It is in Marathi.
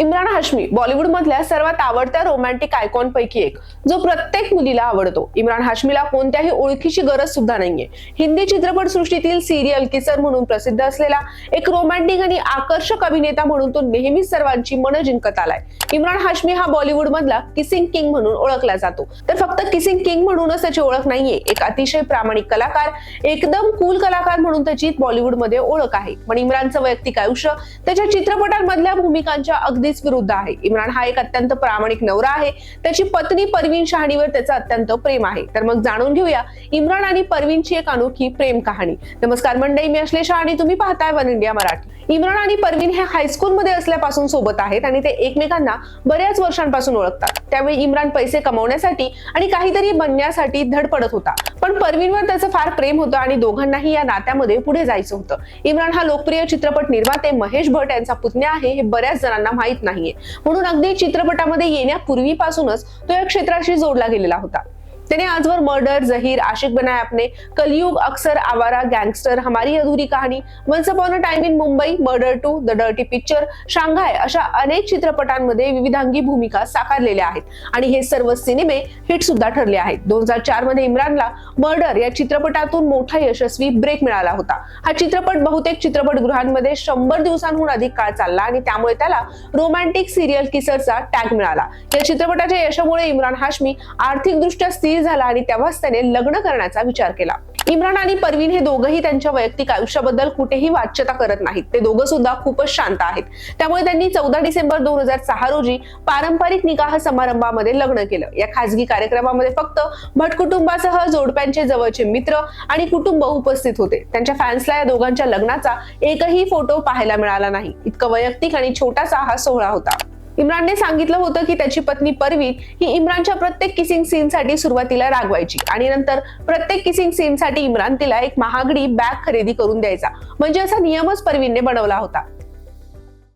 इम्रान हाशमी बॉलिवूड मधल्या सर्वात आवडत्या रोमॅन्टिक आयकॉन पैकी एक जो प्रत्येक मुलीला आवडतो. इम्रान हाशमीला कोणत्याही ओळखीची गरज सुद्धा नाहीये. हिंदी चित्रपट सृष्टीतील सिरियल किसर म्हणून प्रसिद्ध असलेला एक रोमॅन्टिक आणि आकर्षक अभिनेता म्हणून तो नेहमीच सर्वांची मन जिंकत आलाय. इम्रान हाशमी हा बॉलिवूड मधला किसिंग किंग म्हणून ओळखला जातो. तर फक्त किसिंग किंग म्हणूनच त्याची ओळख नाहीये. एक अतिशय प्रामाणिक कलाकार एकदम कूल कलाकार म्हणून त्याची बॉलिवूडमध्ये ओळख आहे. पण इम्रानचं वैयक्तिक आयुष्य त्याच्या चित्रपटांमधल्या भूमिकांच्या अगदीच विरुद्ध आहे. इम्रान हा एक अत्यंत प्रामाणिक नवरा आहे. त्याची पत्नी परवीन शहाणीवर त्याचा अत्यंत प्रेम आहे. तर मग जाणून घेऊया इम्रान आणि परवीनची एक अनोखी प्रेम कहाणी. नमस्कार मंडई मी अश्लेषा आणि तुम्ही पाहताय वन इंडिया मराठी. इम्रान आणि परवीन हे हायस्कूलमध्ये असल्यापासून सोबत आहेत आणि ते एकमेकांना बऱ्याच वर्षांपासून ओळखतात. त्यावेळी इम्रान पैसे कमवण्यासाठी आणि काहीतरी बनण्यासाठी धडपडत होता. पण परवीनवर त्याचं फार प्रेम होतं आणि दोघांनाही या नात्यामध्ये पुढे जायचं होतं. इम्रान हा लोकप्रिय चित्रपट निर्माते महेश भट यांचा पुतण्या आहे हे बऱ्याच जणांना माहीत नाहीये. म्हणून अगदी चित्रपटामध्ये येण्यापूर्वीपासूनच तो या क्षेत्राशी जोडला गेलेला होता. त्याने आजवर मर्डर जहीर आशिक बनाय आपने कलयुग अक्सर आवारा gangster Hamari Adhuri Kahani once upon a time in Mumbai murder two the dirty picture Shanghai अशा अनेक चित्रपटांमध्ये विविधांगी भूमिका साकारलेल्या आहेत. आणि हे सर्व सिनेमे हिट सुद्धा ठरले आहेत. दोन हजार चारमध्ये इम्रानला मर्डर या चित्रपटातून मोठा यशस्वी ब्रेक मिळाला होता. हा चित्रपट बहुतेक चित्रपटगृहांमध्ये शंभर दिवसांहून अधिक काळ चालला आणि त्यामुळे त्याला रोमॅन्टिक सिरियल किसरचा टॅग मिळाला. या चित्रपटाच्या यशामुळे इम्रान हाशमी आर्थिकदृष्ट्या स्थिर झाला आणि तेव्हाच त्याने लग्न करण्याचा विचार केला. इम्रान आणि परवीन हे दोघंही त्यांच्या वैयक्तिक आयुष्याबद्दल कुठेही वाच्यता करत नाहीत. ते दोघं सुद्धा खूपच शांत आहेत. त्यामुळे त्यांनी चौदा डिसेंबर दोन हजार सहा रोजी पारंपरिक निकाह समारंभामध्ये लग्न केलं. या खासगी कार्यक्रमामध्ये फक्त भट कुटुंबासह जोडप्यांचे जवळचे मित्र आणि कुटुंब उपस्थित होते. त्यांच्या फॅन्सला या दोघांच्या लग्नाचा एकही फोटो पाहायला मिळाला नाही. इतकं वैयक्तिक आणि छोटासा हा सोहळा होता. इम्रानने सांगितलं होतं की त्याची पत्नी परवीन ही इम्रानच्या प्रत्येक किसिंग सीनसाठी सुरुवातीला रागवायची. आणि नंतर प्रत्येक किसिंग सीनसाठी इम्रान तिला एक महागडी बॅग खरेदी करून द्यायचा. म्हणजे असा नियमच परवीनने बनवला होता.